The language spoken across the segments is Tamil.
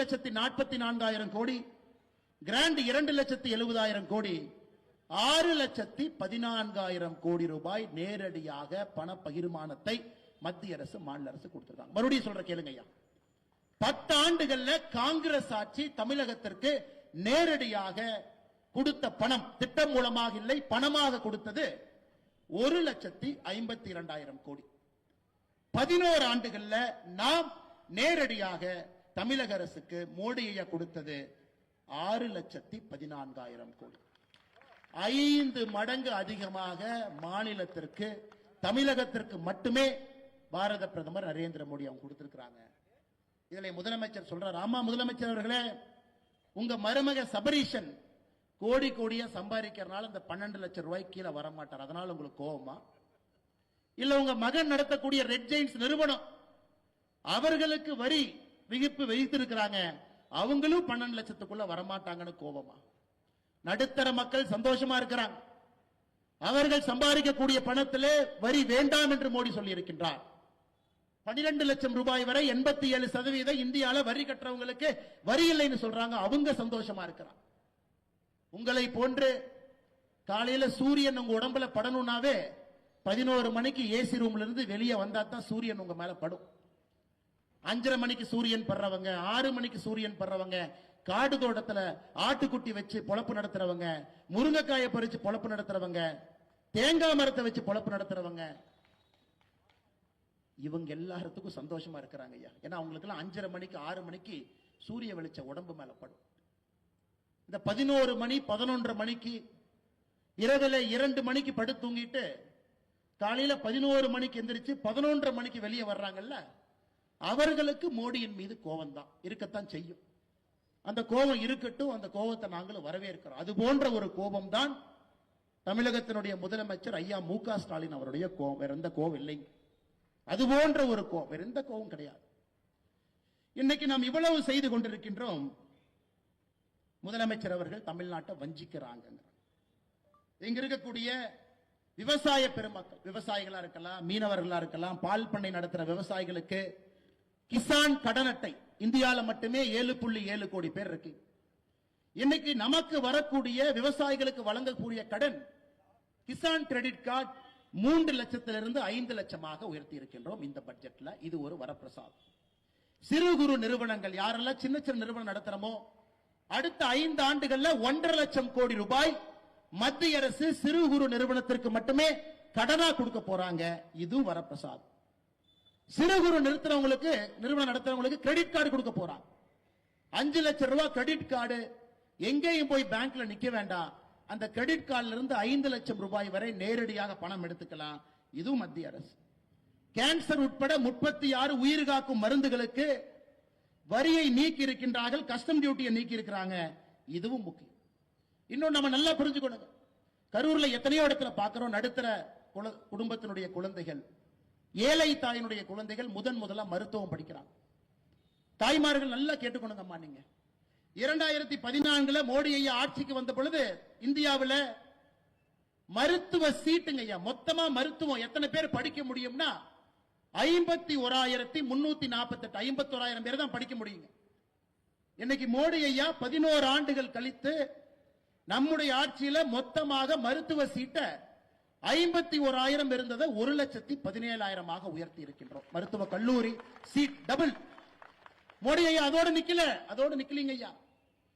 லட்சத்தி நாற்பத்தி நான்காயிரம் கோடி கிராண்ட் இரண்டு லட்சத்தி எழுபதாயிரம் கோடி ஆறு லட்சத்தி பதினான்காயிரம் கோடி ரூபாய் நேரடியாக பண பகிர்மானத்தை மத்திய அரசு மாநில அரசு கொடுத்திருக்காங்க. மறுபடியும் சொல்ற கேளுங்க ஐயா. பத்தாண்டுகள்ல காங்கிரஸ் ஆட்சி தமிழகத்திற்கு நேரடியாக கொடுத்த பணம் திட்டம் மூலமாக இல்லை பணமாக கொடுத்தது ஒரு லட்சத்தி ஐம்பத்தி இரண்டாயிரம் கோடி. பதினோரு ஆண்டுகள்ல நாம் நேரடியாக தமிழக அரசுக்கு மோடி ஐயா கொடுத்தது ஆறு லட்சத்தி பதினான்காயிரம் கோடி. ஐந்து மடங்கு அதிகமாக மாநிலத்திற்கு தமிழகத்திற்கு மட்டுமே பாரத பிரதமர் நரேந்திர மோடி அவங்க கொடுத்திருக்கிறாங்க. இதுல முதலமைச்சர் சொல்றார் ஆமா முதலமைச்சர் அவர்களே உங்க மருமக சபரீஷன் கோடி கோடியா சம்பாதிக்கிறனால இந்த பன்னெண்டு லட்சம் ரூபாய் கீழே வர மாட்டார் அதனால உங்களுக்கு கோவமா? இல்ல உங்க மகன் நடத்தக்கூடிய ரெட் ஜெயின்ஸ் நிறுவனம் அவர்களுக்கு வரி விகிப்பு வைத்திருக்கிறாங்க அவங்களும் பன்னெண்டு லட்சத்துக்குள்ள வரமாட்டாங்கன்னு கோபமா? நடுத்தர மக்கள் சந்தோஷமா இருக்கிறாங்க. அவர்கள் சம்பாதிக்கக்கூடிய பணத்திலே வரி வேண்டாம் என்று மோடி சொல்லி இருக்கின்றார் பனிரெண்டு லட்சம் ரூபாய் வரை எண்பத்தி ஏழு சதவீதம் இந்தியால வரி கட்டுறவங்களுக்கு வரி இல்லைன்னு சொல்றாங்க. அவங்க சந்தோஷமா இருக்கிறாங்க. உங்களை போன்று காலையில சூரியன் உங்க உடம்புல படணும்னாவே பதினோரு மணிக்கு ஏசி ரூம்ல இருந்து வெளியே வந்தா தான் சூரியன் உங்க மேல படும். அஞ்சரை மணிக்கு சூரியன் படுறவங்க ஆறு மணிக்கு சூரியன் படுறவங்க காடு தோட்டத்துல ஆட்டுக்குட்டி வச்சு பொழப்பு நடத்துறவங்க முருங்கைக்காயை பறிச்சு பொழப்பு நடத்துறவங்க தேங்காய் மரத்தை வச்சு பொழப்பு நடத்துறவங்க. இவங்க எல்லாத்துக்கும் சந்தோஷமா இருக்கிறாங்க ஐயா. ஏன்னா அவங்களுக்கு எல்லாம் அஞ்சரை மணிக்கு ஆறு மணிக்கு சூரிய வெளிச்ச உடம்பு மேல படும். இந்த பதினோரு மணி பதினொன்றரை மணிக்கு இரவுல இரண்டு மணிக்கு படுத்து தூங்கிட்டு காலையில பதினோரு மணிக்கு எந்திரிச்சு பதினொன்றரை மணிக்கு வெளியே வர்றாங்கல்ல அவர்களுக்கு மோடியின் மீது கோபம் தான் இருக்கத்தான் செய்யும். அந்த கோபம் இருக்கட்டும் அந்த கோபத்தை நாங்களும் வரவேற்கிறோம். அது போன்ற ஒரு கோபம் தான் தமிழகத்தினுடைய முதலமைச்சர் ஐயா மு க ஸ்டாலின் அவருடைய கோபம் வேற எந்த கோபம் இல்லைங்க அது போன்ற ஒரு கோபம் வேற எந்த கோபம் கிடையாது. இன்னைக்கு நாம் இவ்வளவு செய்து கொண்டிருக்கின்றோம். முதலமைச்சர் அவர்கள் தமிழ்நாட்டை வஞ்சிக்கிறாங்க இங்க இருக்கக்கூடிய விவசாய பெருமக்கள் விவசாயிகளா இருக்கலாம் மீனவர்களா இருக்கலாம் பால் பண்ணை நடத்துற விவசாயிகளுக்கு கிசான் கடன் அட்டை இந்தியால மட்டுமே ஏழு புள்ளி ஏழு கோடி பேர் இருக்கு. இன்னைக்கு நமக்கு வரக்கூடிய விவசாயிகளுக்கு வழங்கக்கூடிய கடன் கிசான் கிரெடிட் கார்டு மூன்று லட்சத்திலிருந்து ஐந்து லட்சமாக உயர்த்தி இருக்கின்றோம் இந்த பட்ஜெட்ல. இது ஒரு வரப்பிரசாதம். சிறு குறு நிறுவனங்கள் யாரெல்லாம் சின்ன சின்ன நிறுவனம் நடத்துறோமோ அடுத்த ஐந்து ஆண்டுகள்ல ஒன்றரை லட்சம் கோடி ரூபாய் மத்திய அரசு சிறு குறு நிறுவனத்திற்கு மட்டுமே கடனா கொடுக்க போறாங்க. இதுவும் வரப்பிரசாதம். சிறு குறு நிறுத்தினவங்களுக்கு நிறுவனம் நடத்துறவங்களுக்கு கிரெடிட் கார்டு கொடுக்க போறான். அஞ்சு லட்சம் ரூபாய் கிரெடிட் கார்டு எங்கேயும் போய் பேங்க்ல நிக்க வேண்டாம். அந்த கிரெடிட் கார்டுல இருந்து ஐந்து லட்சம் ரூபாய் வரை நேரடியாக பணம் எடுத்துக்கலாம். இதுவும் மத்திய அரசு. கேன்சர் உட்பட முப்பத்தி ஆறு உயிர் காக்கும் மருந்துகளுக்கு வரியை நீக்கி இருக்கின்றார்கள் கஸ்டம் டியூட்டியை நீக்கி இருக்கிறாங்க இதுவும் முக்கியம். இன்னும் நம்ம நல்லா புரிஞ்சுக்கணும். கரூர்ல எத்தனையோ இடத்துல பாக்குறோம் நடுத்தர குடும்பத்தினுடைய குழந்தைகள். ஏழை தாயினுடைய குழந்தைகள் முதன் முதலா மருத்துவம் படிக்கிறாங்க. தாய்மார்கள் நல்லா கேட்டுக்கணுங்கம்மா நீங்க. இரண்டாயிரத்தி பதினான்குல மோடி ஐயா ஆட்சிக்கு வந்த பொழுது இந்தியாவில் மருத்துவ சீட்டுங்க ஐயா மொத்தமா மருத்துவம் எத்தனை பேர் படிக்க முடியும்னா ஐம்பத்தி ஓராயிரத்தி முன்னூத்தி நாற்பத்தி எட்டு ஐம்பத்தி ஓராயிரம் பேர் தான் படிக்க முடியுங்க. இன்னைக்கு மோடி ஐயா பதினோரு ஆண்டுகள் கழித்து நம்முடைய ஆட்சியில மொத்தமாக மருத்துவ சீட்டை ஐம்பத்தி ஓராயிரம் இருந்ததை ஒரு லட்சத்தி பதினேழாயிரமாக உயர்த்தி இருக்கின்றோம். மருத்துவ கல்லூரி சீட் டபுள் மோடி ஐயா அதோடு நிக்கல. அதோடு நிக்கலீங்க ஐயா.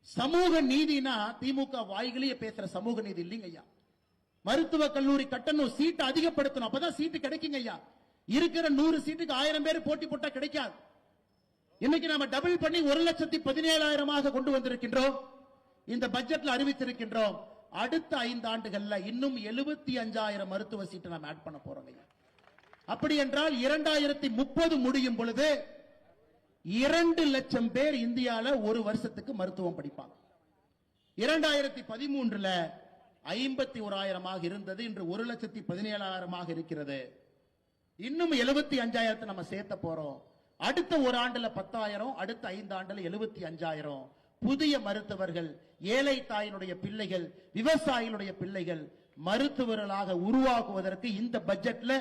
சமூக நீதினா திமுக வாய்களையே பேசுற சமூக நீதி இல்லைங்க ஐயா. மருத்துவ கல்லூரி கட்டணம் சீட்டை அதிகப்படுத்தணும். அப்பதான் சீட்டு கிடைக்குங்க ஐயா. இருக்கிற நூறு சீட்டுக்கு ஆயிரம் பேர் போட்டி போட்டா கிடைக்காது. இன்னைக்கு நாம டபுள் பண்ணி ஒரு லட்சத்தி பதினேழாயிரமாக கொண்டு வந்திருக்கின்றோம். இந்த பட்ஜெட்ல அறிவித்திருக்கின்றோம். அடுத்த ஐந்து ஆண்டுகள்ல இன்னும் எழுபத்தி அஞ்சாயிரம் மருத்துவ சீட்டை நாம் ஆட் பண்ண போறோம் அப்படி என்றால் இரண்டாயிரத்தி முப்பது முடியும் பொழுது இரண்டு லட்சம் பேர் இந்தியால ஒரு வருஷத்துக்கு மருத்துவம் படிப்பாங்க. இரண்டாயிரத்தி பதிமூன்றுல ஐம்பத்தி ஓராயிரமாக இருந்தது இன்று ஒரு லட்சத்தி பதினேழாயிரமாக இருக்கிறது. இன்னும் எழுபத்தி அஞ்சாயிரத்தை நம்ம சேர்த்த போறோம். அடுத்த ஒரு ஆண்டுல பத்தாயிரம் அடுத்த ஐந்து ஆண்டுல எழுபத்தி அஞ்சாயிரம். புதிய மருத்துவர்கள் ஏழை தாயினுடைய பிள்ளைகள் விவசாயிகளுடைய பிள்ளைகள் மருத்துவர்களாக உருவாக்குவதற்கு இந்த பட்ஜெட்ல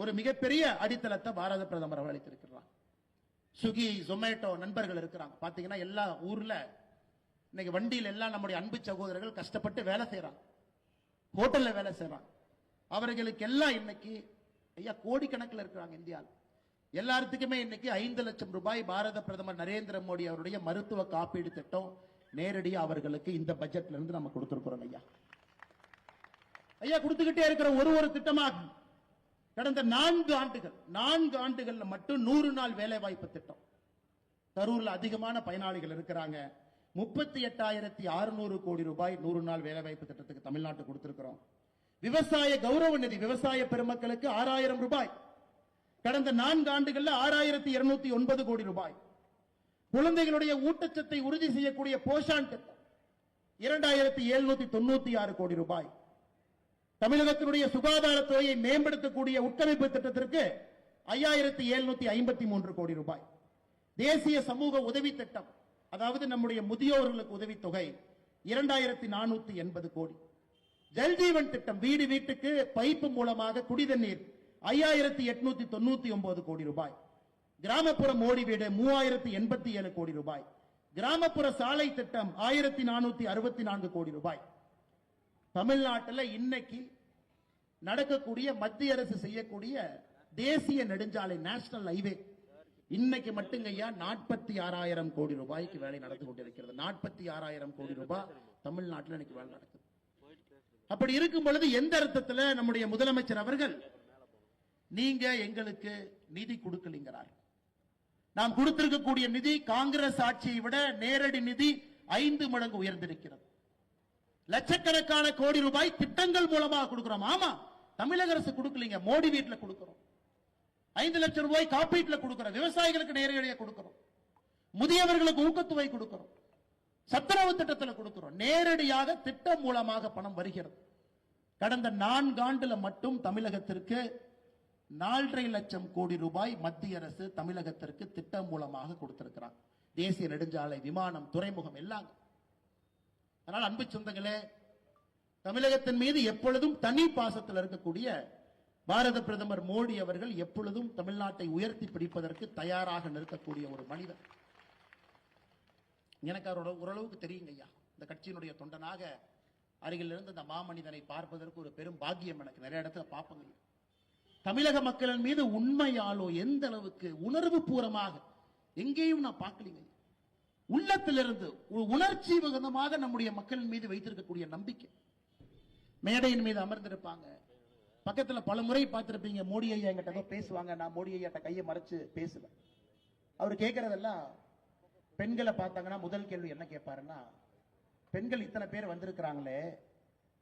ஒரு மிகப்பெரிய அடித்தளத்தை பாரத பிரதமர் அவர் அளித்திருக்கிறார். சுகி ஜொமேட்டோ நண்பர்கள் இருக்கிறாங்க. பாத்தீங்கன்னா எல்லா ஊர்ல இன்னைக்கு வண்டியில் எல்லாம் நம்முடைய அன்பு சகோதரர்கள் கஷ்டப்பட்டு வேலை செய்யறாங்க ஹோட்டல்ல வேலை செய்யறாங்க அவர்களுக்கு எல்லாம் இன்னைக்கு ஐயா கோடிக்கணக்கில் இருக்கிறாங்க இந்தியாவில். எல்லாத்துக்குமே இன்னைக்கு ஐந்து லட்சம் ரூபாய் பாரத பிரதமர் நரேந்திர மோடி அவருடைய மருத்துவ காப்பீடு திட்டம் நேரடியாக அவர்களுக்கு இந்த பட்ஜெட்ல இருந்து நம்ம கொடுத்திருக்கிறோம் ஐயா. ஐயா கொடுத்துக்கிட்டே இருக்கிற ஒரு ஒரு திட்டமாக கடந்த நான்கு ஆண்டுகள் நான்கு ஆண்டுகள்ல மட்டும் நூறு நாள் வேலை வாய்ப்பு திட்டம். கரூர்ல அதிகமான பயனாளிகள் இருக்கிறாங்க. முப்பத்தி எட்டாயிரத்தி அறுநூறு கோடி ரூபாய் நூறு நாள் வேலை வாய்ப்பு திட்டத்துக்கு தமிழ்நாட்டு கொடுத்திருக்கிறோம். விவசாய கௌரவ நிதி விவசாய பெருமக்களுக்கு ஆறாயிரம் ரூபாய். கடந்த நான்கு ஆண்டுகள்ல ஆறாயிரத்தி இருநூத்தி ஒன்பது கோடி ரூபாய். குழந்தைகளுடைய ஊட்டச்சத்தை உறுதி செய்யக்கூடிய போஷான் திட்டம் இரண்டாயிரத்தி எழுநூத்தி தொண்ணூத்தி ஆறு கோடி ரூபாய். தமிழகத்தினுடைய சுகாதாரத்துறையை மேம்படுத்தக்கூடிய உட்கமைப்பு திட்டத்திற்கு ஐயாயிரத்தி எழுநூத்தி ஐம்பத்தி மூன்று கோடி ரூபாய். தேசிய சமூக உதவி திட்டம் அதாவது நம்முடைய முதியோர்களுக்கு உதவித்தொகை இரண்டாயிரத்தி நானூத்தி எண்பது கோடி. ஜல்ஜீவன் திட்டம் வீடு வீட்டுக்கு பைப்பு மூலமாக குடிதண்ணீர் ஐயாயிரத்தி எட்நூத்தி தொண்ணூத்தி ஒன்பது கோடி ரூபாய். கிராமப்புற மோடி வீடு மூவாயிரத்தி எண்பத்தி ஏழு கோடி ரூபாய். கிராமப்புற சாலை திட்டம் ஆயிரத்தி நானூத்தி அறுபத்தி நான்கு கோடி ரூபாய். தமிழ்நாட்டில் இன்னைக்கு நடக்கக்கூடிய மத்திய அரசு செய்யக்கூடிய தேசிய நெடுஞ்சாலை நேஷனல் ஹைவே. இன்னைக்கு மட்டுங்க ஐயா நாற்பத்தி ஆறாயிரம் கோடி ரூபாய்க்கு வேலை நடந்து கொண்டிருக்கிறது. நாற்பத்தி ஆறாயிரம் கோடி ரூபாய் தமிழ்நாட்டில் இன்னைக்கு வேலை நடக்குது. அப்படி இருக்கும் பொழுது எந்த அர்த்தத்துல நம்முடைய முதலமைச்சர் அவர்கள் நீங்க எங்களுக்கு நிதி கொடுக்கலிங்கிறார். நாம் கொடுத்திருக்கக்கூடிய நிதி காங்கிரஸ் ஆட்சியை விட நேரடி நிதி ஐந்து மடங்கு உயர்ந்திருக்கிறது. லட்சக்கணக்கான கோடி ரூபாய் திட்டங்கள் மூலமாக கொடுக்கிறோம். ஆமா தமிழக அரசு கொடுக்கலீங்க. மோடி வீட்டில் கொடுக்கிறோம். ஐந்து லட்சம் ரூபாய் காப்பீட்டில் கொடுக்கிறோம். விவசாயிகளுக்கு நேரடியாக கொடுக்கிறோம். முதியவர்களுக்கு ஊக்கத்தொகை கொடுக்கிறோம். சத்துணவு திட்டத்தில் கொடுக்கிறோம். நேரடியாக திட்டம் மூலமாக பணம் வருகிறது. கடந்த நான்காண்டுல மட்டும் தமிழகத்திற்கு நாலரை லட்சம் கோடி ரூபாய் மத்திய அரசு தமிழகத்திற்கு திட்டம் மூலமாக கொடுத்திருக்கிறான். தேசிய நெடுஞ்சாலை விமானம் துறைமுகம் எல்லாம். அதனால் அன்பு சொந்தங்களே தமிழகத்தின் மீது எப்பொழுதும் தனி பாசத்தில் இருக்கக்கூடிய பாரத பிரதமர் மோடி அவர்கள் எப்பொழுதும் தமிழ்நாட்டை உயர்த்தி பிடிப்பதற்கு தயாராக நிற்கக்கூடிய ஒரு மனிதர். எனக்கு அவரோட ஓரளவுக்கு தெரியுங்க ஐயா. இந்த கட்சியினுடைய தொண்டனாக அருகிலிருந்து அந்த இந்த மாமனிதனை பார்ப்பதற்கு ஒரு பெரும் பாக்கியம் எனக்கு. நிறைய இடத்துல பார்ப்பதில்லை. தமிழக மக்களின் மீது உண்மையாலோ எந்த அளவுக்கு உணர்வு பூர்வமாக எங்கேயும் நான் பார்க்கலீங்க. உள்ளத்திலிருந்து உணர்ச்சி வகந்தமாக நம்முடைய மக்களின் மீது வைத்திருக்கக்கூடிய நம்பிக்கை. மேடையின் மீது அமர்ந்திருப்பாங்க. பக்கத்துல பல முறை பார்த்திருப்பீங்க மோடி ஐயா என்கிட்ட ஏதோ பேசுவாங்க நான் மோடி ஐயாட்ட கையை மறைச்சு பேசுவேன். அவர் கேட்கறதெல்லாம் பெண்களை பார்த்தாங்கன்னா முதல் கேள்வி என்ன கேட்பாருன்னா பெண்கள் இத்தனை பேர் வந்திருக்கிறாங்களே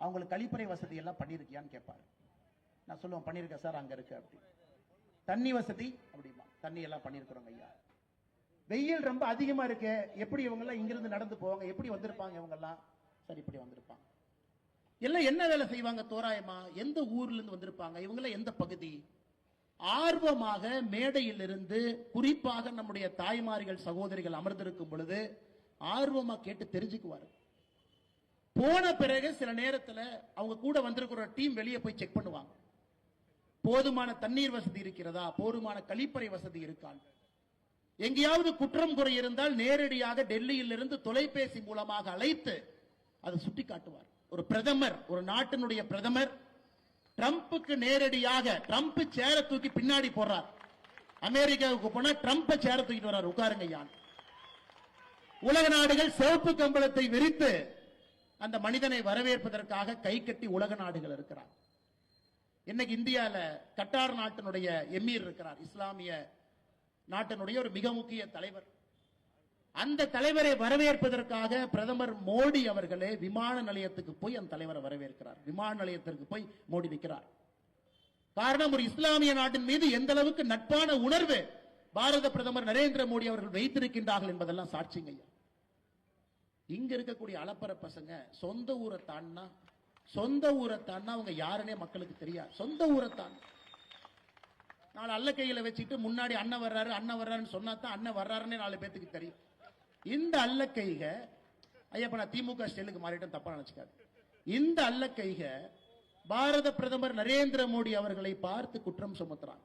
அவங்களுக்கு கழிப்பறை வசதி எல்லாம் பண்ணிருக்கியான்னு கேட்பாரு. நான் சொல்லுவேன் பண்ணியிருக்கேன் சார் அங்க இருக்கு அப்படி. தண்ணி வசதி அப்படிமா தண்ணி எல்லாம் பண்ணியிருக்கிறோங்க ஐயா. வெயில் ரொம்ப அதிகமா இருக்கு எப்படி இவங்க எல்லாம் இங்கிருந்து நடந்து போவாங்க எப்படி வந்திருப்பாங்க இவங்க எல்லாம் சரி இப்படி வந்திருப்பாங்க. எல்லாம் என்ன வேலை செய்வாங்க தோராயமா? எந்த ஊர்ல இருந்து வந்திருப்பாங்க? இவங்க எல்லாம் எந்த பகுதி? ஆர்வமாக மேடையிலிருந்து குறிப்பாக நம்முடைய தாய்மார்கள் சகோதரிகள் அமர்ந்திருக்கும் பொழுது ஆர்வமா கேட்டு தெரிஞ்சுக்குவாரு. போன பிறகு சில நேரத்தில் அவங்க கூட வந்திருக்கிற டீம் வெளியே போய் செக் பண்ணுவாங்க. போதுமான தண்ணீர் வசதி இருக்கிறதா? போதுமான கழிப்பறை வசதி இருக்கான் எங்கேயாவது குற்றம் குறை இருந்தால் நேரடியாக டெல்லியில் இருந்து தொலைபேசி மூலமாக அழைத்து அதை சுட்டி காட்டுவார் ஒரு பிரதமர் ஒரு நாட்டினுடைய பிரதமர் ட்ரம்ப்புக்கு நேரடியாக ட்ரம்ப் சேர தூக்கி பின்னாடி போடுறார். அமெரிக்காவுக்கு போனா ட்ரம்ப் சேர தூக்கிட்டு வர்றார். உட்காருங்க யான். உலக நாடுகள் சிவப்பு கம்பளத்தை விரித்து அந்த மனிதனை வரவேற்பதற்காக கை கட்டி உலக நாடுகள் இருக்கிறார். இன்னைக்கு இந்தியாவில் கட்டார் நாட்டினுடைய எமீர் இருக்கிறார். இஸ்லாமிய நாட்டினுடைய ஒரு மிக முக்கிய தலைவர். அந்த தலைவரை வரவேற்பதற்காக பிரதமர் மோடி அவர்களே விமான நிலையத்துக்கு போய் அந்த தலைவரை வரவேற்கிறார். விமான நிலையத்திற்கு போய் மோடி நிற்கிறார். காரணம் ஒரு இஸ்லாமிய நாட்டின் மீது எந்த அளவுக்கு நட்பான உணர்வு பாரத பிரதமர் நரேந்திர மோடி அவர்கள் வைத்திருக்கின்றார்கள் என்பதெல்லாம் சாட்சிங்க ஐயா. இங்க இருக்கக்கூடிய அலப்பற பசங்க சொந்த ஊரை தாண்டினா சொந்த ஊரை அவங்க யாருன்னே மக்களுக்கு தெரியாது. சொந்த ஊரைத்தான் நாலு அல்ல கையில வச்சுட்டு முன்னாடி அண்ணன் வர்றாரு அண்ணன் வர்றாருன்னு சொன்னா தான் அண்ணன் வர்றாருன்னே நாலு பேத்துக்கு தெரியும். இந்த அல்ல கைக ஐயப்ப நான் திமுக ஸ்டைலுக்கு மாறிட்டேன் தப்பா நினைச்சுக்காது. இந்த அல்ல கைக பாரத பிரதமர் நரேந்திர மோடி அவர்களை பார்த்து குற்றம் சுமத்துறாங்க.